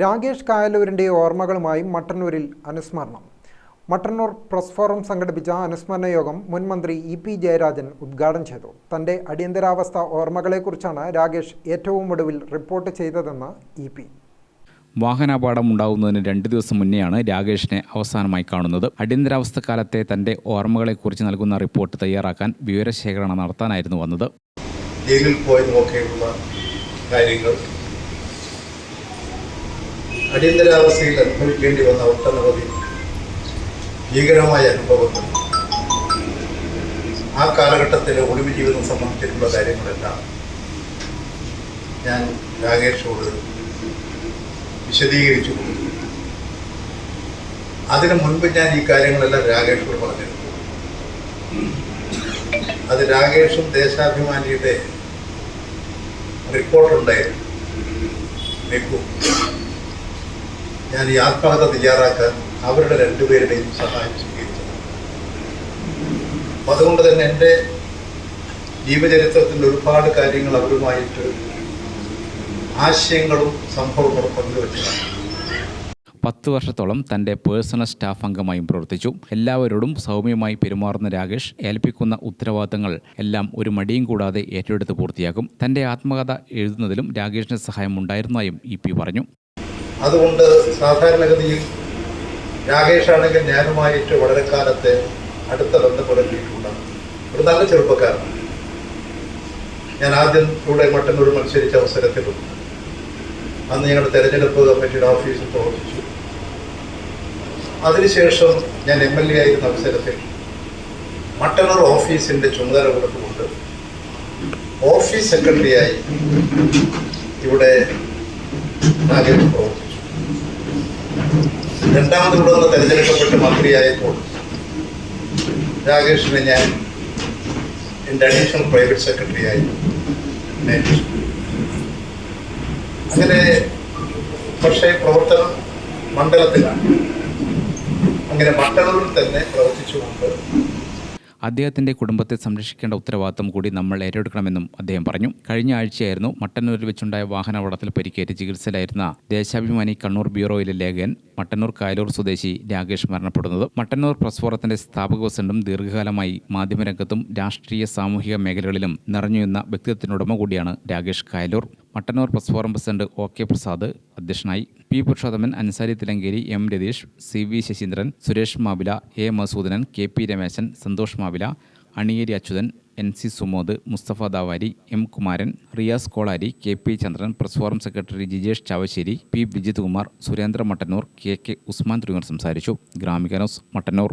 രാകേഷ് കായലൂരിന്റെ ഓർമ്മകളുമായി മട്ടന്നൂരിൽ അനുസ്മരണം. Mattannur press forum സംഘടിപ്പിച്ച അനുസ്മരണ യോഗം മുൻ മന്ത്രി ഇ പി ജയരാജൻ ഉദ്ഘാടനം ചെയ്തു. തന്റെ അടിയന്തരാവസ്ഥ ഓർമ്മകളെക്കുറിച്ചാണ് രാകേഷ് ഏറ്റവും ഒടുവിൽ റിപ്പോർട്ട് ചെയ്തതെന്ന് ഇ പി. വാഹനാപകടം ഉണ്ടാകുന്നതിന് രണ്ട് ദിവസം മുന്നെയാണ് രാകേഷിനെ അവസാനമായി കാണുന്നത്. അടിയന്തരാവസ്ഥ കാലത്തെ തന്റെ ഓർമ്മകളെക്കുറിച്ച് നൽകുന്ന റിപ്പോർട്ട് തയ്യാറാക്കാൻ വിവരശേഖരണം നടത്താനായിരുന്നു വന്നത്. ജയിലിൽ പോയി നോക്കിയുള്ള കാര്യങ്ങൾ അടിയന്തരാവസ്ഥയിൽ അനുഭവിക്കേണ്ടി വന്ന ഒട്ടനവധി ഭീകരമായ അനുഭവങ്ങൾ. ആ കാലഘട്ടത്തിൽ ഒളിവ് ജീവിതം സംബന്ധിച്ചിട്ടുള്ള കാര്യങ്ങളെല്ലാം ഞാൻ രാകേഷോട് വിശദീകരിച്ചു കൊടുത്തു. അതിനു മുൻപ് ഞാൻ ഈ കാര്യങ്ങളെല്ലാം രാകേഷോട് പറഞ്ഞിരുന്നു. അത് രാകേഷും ദേശാഭിമാനിയുടെ റിപ്പോർട്ടുണ്ടായിരുന്നു. ഞാൻ ഈ ആത്മകഥ തയ്യാറാക്കാൻ അവരുടെ രണ്ടുപേരുടെയും സഹായം സ്വീകരിച്ചു. അപ്പം അതുകൊണ്ട് തന്നെ എന്റെ ജീവചരിത്രത്തിന്റെ ഒരുപാട് കാര്യങ്ങൾ അവരുമായിട്ട് ആശയങ്ങളും സംഭവങ്ങളും പങ്കുവച്ചതാണ്. പത്ത് വർഷത്തോളം തന്റെ പേഴ്സണൽ സ്റ്റാഫ് അംഗമായും പ്രവർത്തിച്ചു. എല്ലാവരോടും സൗമ്യമായി പെരുമാറുന്ന രാകേഷ് ഏൽപ്പിക്കുന്ന ഉത്തരവാദിത്തങ്ങൾ എല്ലാം ഒരു മടിയും കൂടാതെ ഏറ്റെടുത്ത് പൂർത്തിയാക്കും. തന്റെ ആത്മകഥ എഴുതുന്നതിലും രാകേഷിന് സഹായം ഉണ്ടായിരുന്നതായും ഇ പി പറഞ്ഞു. അതുകൊണ്ട് സാധാരണഗതിയിൽ രാകേഷാണെങ്കിൽ ഞാനുമായിട്ട് വളരെ കാലത്തെ അടുത്ത ബന്ധപ്പെടുത്തിയിട്ടുണ്ട്. ഒരു നല്ല ചെറുപ്പക്കാരനാണ്. ഞാൻ ആദ്യം കൂടെ മട്ടന്നൂർ മത്സരിച്ച അവസരത്തിലും അന്ന് ഞങ്ങളുടെ തെരഞ്ഞെടുപ്പ് കമ്മിറ്റിയുടെ ഓഫീസിൽ പ്രവർത്തിച്ചു. അതിനുശേഷം ഞാൻ എം എൽ എ ആയിരുന്ന അവസരത്തിൽ മട്ടന്നൂർ ഓഫീസിന്റെ ചുമതല കൊടുത്തുകൊണ്ട് ഓഫീസ് സെക്രട്ടറിയായി ഇവിടെ നാഗേഷ് പ്രവർത്തിച്ചു. രണ്ടാമത് ഇവിടെ നിന്ന് തെരഞ്ഞെടുക്കപ്പെട്ട് മന്ത്രിയായപ്പോൾ രാകേഷിനെ ഞാൻ എന്റെ അഡീഷണൽ പ്രൈവറ്റ് സെക്രട്ടറിയായി ആയി അങ്ങനെ പക്ഷേ പ്രവർത്തനം മണ്ഡലത്തിലാണ്. അങ്ങനെ മണ്ഡലത്തിൽ തന്നെ പ്രവർത്തിച്ചുകൊണ്ട് അദ്ദേഹത്തിന്റെ കുടുംബത്തെ സംരക്ഷിക്കേണ്ട ഉത്തരവാദിത്തം കൂടി നമ്മൾ ഏറ്റെടുക്കണമെന്നും അദ്ദേഹം പറഞ്ഞു. കഴിഞ്ഞ ആഴ്ചയായിരുന്നു മട്ടന്നൂരിൽ വെച്ചുണ്ടായ വാഹനാപകടത്തിൽ പരിക്കേറ്റ് ചികിത്സയിലായിരുന്ന ദേശാഭിമാനി കണ്ണൂർ ബ്യൂറോയിലെ ലേഖൻ മട്ടന്നൂർ കായലൂർ സ്വദേശി രാകേഷ് മരണപ്പെടുന്നത്. മട്ടന്നൂർ പ്രസ് ഫോറത്തിന്റെ സ്ഥാപക പ്രസിഡന്റും ദീർഘകാലമായി മാധ്യമരംഗത്തും രാഷ്ട്രീയ സാമൂഹിക മേഖലകളിലും നിറഞ്ഞുനിന്ന വ്യക്തിത്വത്തിനുടമ കൂടിയാണ് Rakesh Kayalur. Mattannur press forum president O K Prasad അധ്യക്ഷനായി P Purushothaman Ansari Thillankeri M Ratheesh C V Sasheendran Suresh Mavila A Masoodanan K P Rameshan Santhosh Mavila Aniyeri Achuthan N C Sumod Musthafa Davari M Kumaran Riyas Kolari K P Chandran press forum secretary Jijesh Chavassery P Vijith Kumar Surendra Mattannur K K Usman തുടങ്ങിയവർ സംസാരിച്ചു. Gramika news Mattannur.